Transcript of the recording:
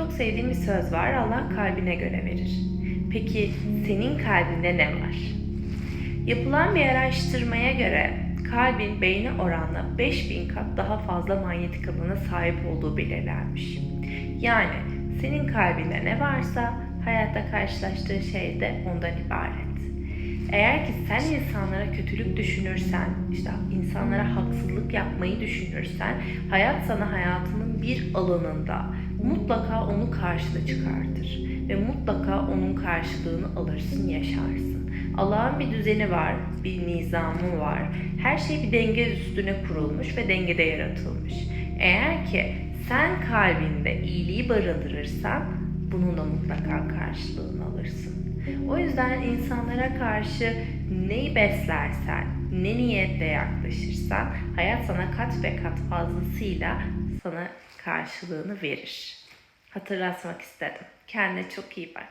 Çok sevdiğim bir söz var. Allah kalbine göre verir. Peki senin kalbinde ne var? Yapılan bir araştırmaya göre kalbin beyne oranla 5000 kat daha fazla manyetik alana sahip olduğu belirlenmiş. Yani senin kalbinde ne varsa hayatta karşılaştığı şey de ondan ibaret. Eğer ki sen insanlara kötülük düşünürsen, işte insanlara haksızlık yapmayı düşünürsen, hayat sana hayatının bir alanında mutlaka onu karşına çıkartır ve mutlaka onun karşılığını alırsın, yaşarsın. Allah'ın bir düzeni var, bir nizamı var. Her şey bir denge üstüne kurulmuş ve dengede yaratılmış. Eğer ki sen kalbinde iyiliği barındırırsan bunun da mutlaka karşılığını alırsın. O yüzden insanlara karşı neyi beslersen, ne niyetle yaklaşırsan hayat sana kat ve kat fazlasıyla sana karşılığını verir. Hatırlatmak istedim. Kendine çok iyi bak.